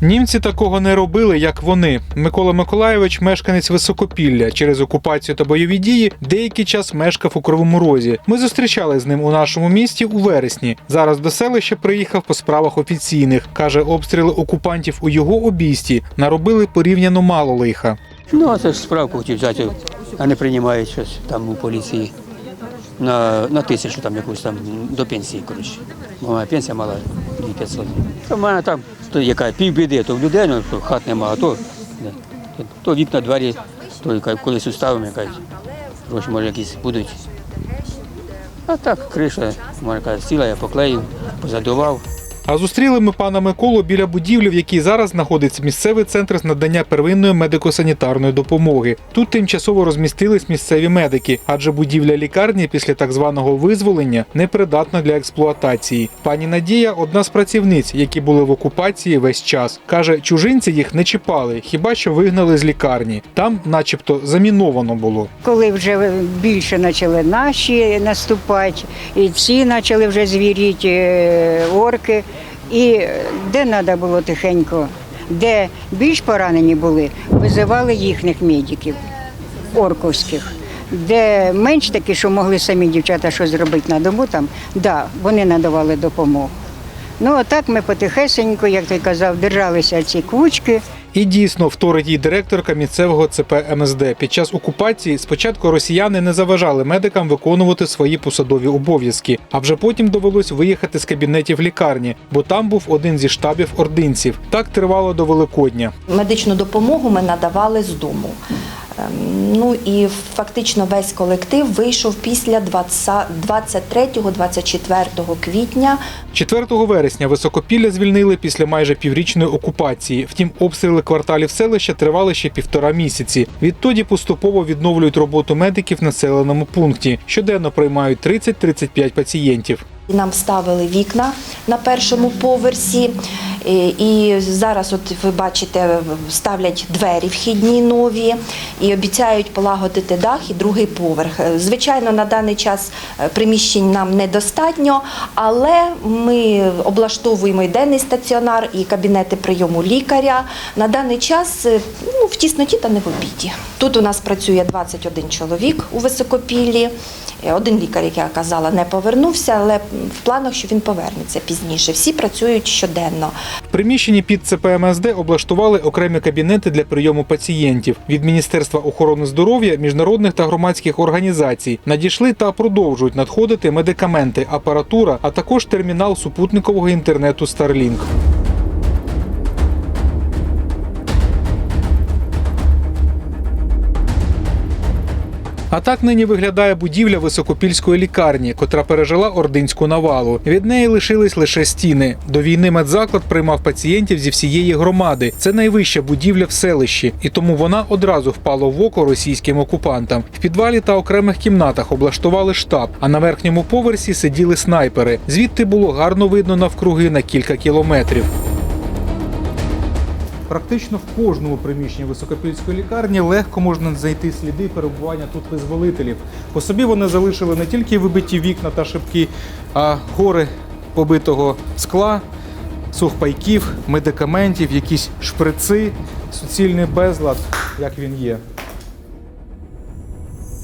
Німці такого не робили, як вони. Микола Миколайович, мешканець Високопілля, через окупацію та бойові дії, деякий час мешкав у Кривому Розі. Ми зустрічали з ним у нашому місті у вересні. Зараз до селища приїхав по справах офіційних. каже, обстріли окупантів у його обійсті наробили порівняно мало лиха. Ну, а це ж справку хотів взяти, а не приймають щось там у поліції на, на тисячу там якусь там до пенсії, коротше. Моя пенсія мала 2500. У мене там то яка півбіди, то в людей, ну, то хат немає, а то, то, то вікна, двері, то яка, колись уставимо, якась, гроші може якісь будуть. А так, криша, може кажуть, сіла, я поклеїв, позадував. А зустріли ми пана Миколу біля будівлі, в якій зараз знаходиться місцевий центр з надання первинної медико-санітарної допомоги. Тут тимчасово розмістились місцеві медики, адже будівля лікарні після так званого визволення непридатна для експлуатації. Пані Надія одна з працівниць, які були в окупації весь час. каже, чужинці їх не чіпали, хіба що вигнали з лікарні. Там, начебто, заміновано було. Коли вже більше почали наші наступати, і ці почали вже звіріти е, орки. І де треба було тихенько, де більш поранені були, визивали їхніх медиків, орковських. Де менш такі, що могли самі дівчата щось зробити на дому, там, да, вони надавали допомогу. Ну, а так ми потихесенько, як ти казав, держалися ці кучки. І дійсно вторить її директорка місцевого ЦП МСД. Під час окупації спочатку росіяни не заважали медикам виконувати свої посадові обов'язки, а вже потім довелось виїхати з кабінетів лікарні, бо там був один зі штабів ординців. Так тривало до Великодня. Медичну допомогу ми надавали з дому. Ем, Ну і фактично весь колектив вийшов після 23-24 квітня. 4 вересня високопілля звільнили після майже піврічної окупації. Втім, обстріли кварталів селища тривали ще півтора місяці. Відтоді поступово відновлюють роботу медиків в населеному пункті. Щоденно приймають 30-35 пацієнтів. Нам ставили вікна на першому поверсі. І- І зараз, от ви бачите, ставлять двері вхідні нові і обіцяють полагодити дах і другий поверх. Е, Звичайно, на даний час е, приміщень нам недостатньо, але ми облаштовуємо і денний стаціонар, і кабінети прийому лікаря. На даний час е, ну, в тісноті та не в обіді. Тут у нас працює 21 чоловік у високопіллі. Е, Один лікар, як я казала, не повернувся, але в планах, що він повернеться пізніше. Всі працюють щоденно. В приміщенні під ЦП МСД облаштували окремі кабінети для прийому пацієнтів від Міністерства охорони здоров'я, міжнародних та громадських організацій. Надійшли та продовжують надходити медикаменти, апаратура, а також термінал супутникового інтернету Starlink. А так нині виглядає будівля високопільської лікарні, котра пережила ординську навалу. Від неї лишились лише стіни. До війни медзаклад приймав пацієнтів зі всієї громади. Це найвища будівля в селищі, і тому вона одразу впала в око російським окупантам. В підвалі та окремих кімнатах облаштували штаб, а на верхньому поверсі сиділи снайпери. Звідти було гарно видно навкруги на кілька кілометрів. Практично в кожному приміщенні високопільської лікарні легко можна знайти сліди перебування тут визволителів. По собі вони залишили не тільки вибиті вікна та шибки, а гори побитого скла, сухпайків, медикаментів, якісь шприци, суцільний безлад, як він є.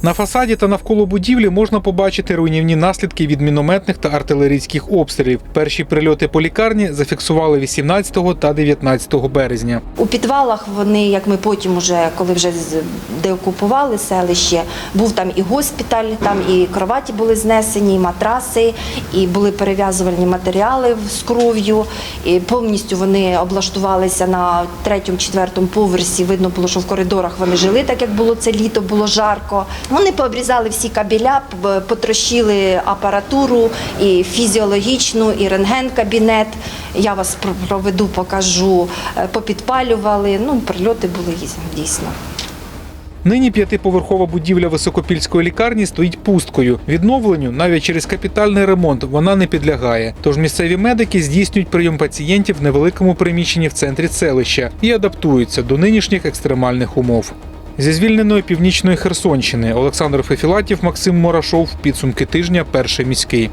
На фасаді та навколо будівлі можна побачити руйнівні наслідки від мінометних та артилерійських обстрілів. Перші прильоти по лікарні зафіксували 18 та 19 березня. У підвалах вони, як ми потім, уже, коли вже деокупували селище, був там і госпіталь, там і кроваті були знесені, і матраси, і були перев'язувальні матеріали з кров'ю. І повністю вони облаштувалися на третьому, четвертому поверсі. Видно було, що в коридорах вони жили, так як було це літо, було жарко. Вони пообрізали всі кабеля, потрощили апаратуру і фізіологічну, і рентген-кабінет. Я вас проведу, покажу. Е, Попідпалювали. Ну, прильоти були дійсно. Нині п'ятиповерхова будівля високопільської лікарні стоїть пусткою. Відновленню навіть через капітальний ремонт вона не підлягає. Тож місцеві медики здійснюють прийом пацієнтів в невеликому приміщенні в центрі селища і адаптуються до нинішніх екстремальних умов. Зі звільненої північної Херсонщини Олександр Фефілатів, Максим Морашов. Підсумки тижня. Перший міський.